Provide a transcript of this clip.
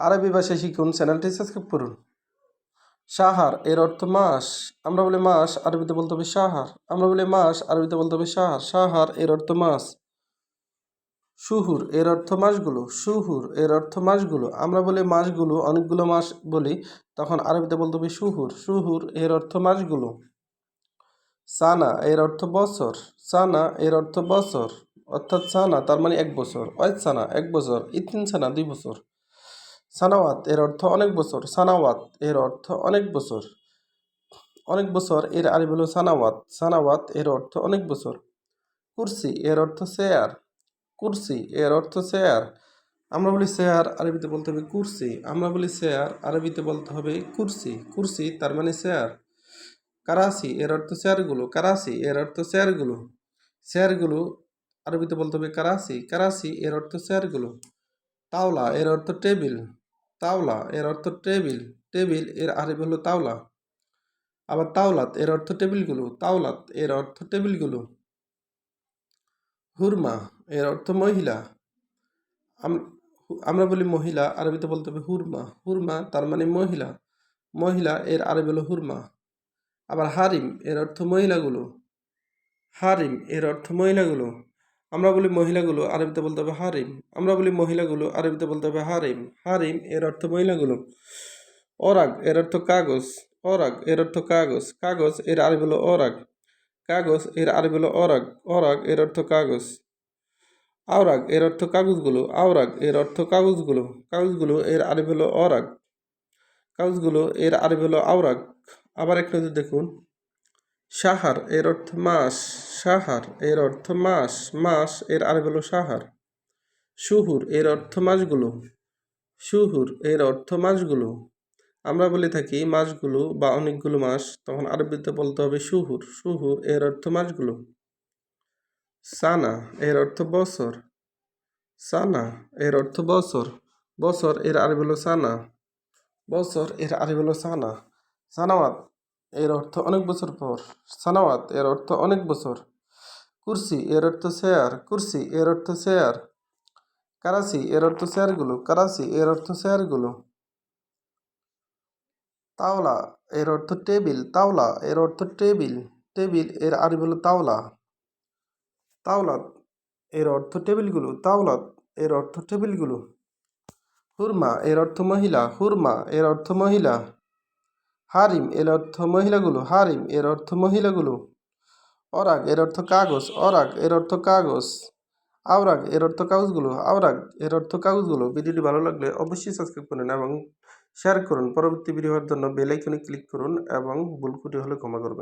আরবি ভাষা শিখুন, চ্যানেলটি সাবস্ক্রাইব করুন। সাহার, এর অর্থ মাস। আমরা বলি মাস, আরবিতে বলতে হবে সাহার। আমরা বলি মাস, আরবিতে বলতে হবে সাহার। সাহার, এর অর্থ মাস। শুহুর, এর অর্থ মাসগুলো। শুহুর, এর অর্থ মাসগুলো। আমরা বলি মাসগুলো, অনেকগুলো মাস বলি, তখন আরবিতে বলতে হবে শুহুর। শুহুর, এর অর্থ মাসগুলো। সানা, এর অর্থ বছর। সানা, এর অর্থ বছর। অর্থাৎ সানা, তার মানে এক বছর। অয়েত সানা, এক বছর। ইতিন সানা, দুই বছর। সানাওয়াত, এর অর্থ অনেক বছর। সানাওয়াত, এর অর্থ অনেক বছর। অনেক বছর, এর আরবি হলো সানাওয়াত। সানাওয়াত, এর অর্থ অনেক বছর। কুরসি, এর অর্থ চেয়ার কুরসি, এর অর্থ চেয়ার আমরা বলি চেয়ার আরবিতে বলতে হবে কুরসি। আমরা বলি চেয়ার আরবিতে বলতে হবে কুরসি। কুরসি, তার মানে চেয়ার কারাসি, এর অর্থ চেয়ারগুলো কারাসি, এর অর্থ চেয়ারগুলো চেয়ারগুলো আরবিতে বলতে হবে কারাসি। কারাসি, এর অর্থ চেয়ারগুলো তাওলা, এর অর্থ টেবিল। তাওলা এর অর্থ টেবিল টেবিলের আরবি হলো তাওলা। আবার তাওলাত এর অর্থ টেবিলগুলো, তাওলাত এর অর্থ টেবিলগুলো। হুরমা এর অর্থ মহিলা। আম- আমরা বলি মহিলা, আরবিতে বলতে হবে হুরমা। হুরমা তার মানে মহিলা। মহিলা এর আরবি হলো হুরমা। আবার হারিম এর অর্থ মহিলাগুলো। হারিম এর অর্থ মহিলাগুলো। আমরা বলি মহিলাগুলো, আরবিতে বলতে হবে হারিম। আমরা বলি মহিলাগুলো, আরবিতে বলতে হবে হারিম। হারিম এর অর্থ মহিলাগুলো। অরাগ এর অর্থ কাগজ। অরাগ এর অর্থ কাগজ। কাগজ এর আরবি হলো অরাগ। কাগজ এর আরবি হলো অরাগ। অরাগ এর অর্থ কাগজ। আওরাগ এর অর্থ কাগজগুলো। আওরাগ এর অর্থ কাগজগুলো। কাগজগুলো এর আরবি হলো অরাগ। কাগজগুলো এর আরবি হলো আওরাগ। আবার এক নজর দেখুন। সাহার এর অর্থ মাস। সাহার, এর অর্থ মাস মাস, এর আরবি হলো সাহার। শুহুর, এর অর্থ মাসগুলো। শুহুর, এর অর্থ মাসগুলো। আমরা বলে থাকি মাসগুলো বা অনেকগুলো মাস, তখন আরবিতে বলতে হবে শুহুর। শুহুর, এর অর্থ মাসগুলো। সানা, এর অর্থ বছর। সানা, এর অর্থ বছর। বছর, এর আরবি হলো সানা। বছর, এর আরবি হলো সানা। সানাওয়াত এর অর্থ অনেক বছর পর সানাওয়াত এর অর্থ অনেক বছর কুরসি এর অর্থ শেয়ার কুরসি এর অর্থ শেয়ার কারাসি এর অর্থ শেয়ারগুলো কারাসি এর অর্থ শেয়ারগুলো তাওলা এর অর্থ টেবিল তাওলা এর অর্থ টেবিল টেবিলের আরবি হলো তাওলা তাওলাত এর অর্থ টেবিলগুলো তাওলাত এর অর্থ টেবিলগুলো হুরমা এর অর্থ মহিলা হুরমা এর অর্থ মহিলা হারিম এর অর্থ মহিলাগুলো, হারিম এর অর্থ মহিলাগুলো। অরাগ এর অর্থ কাগজ, অরাগ এর অর্থ কাগজ। আওরাগ এর অর্থ কাগজগুলো, আওরাগ এর অর্থ কাগজগুলো। ভিডিওটি ভালো লাগলে অবশ্যই সাবস্ক্রাইব করুন এবং শেয়ার করুন। পরবর্তী ভিডিও হওয়ার জন্য বেল আইকনে ক্লিক করুন এবং ভুল হলে ক্ষমা করবেন।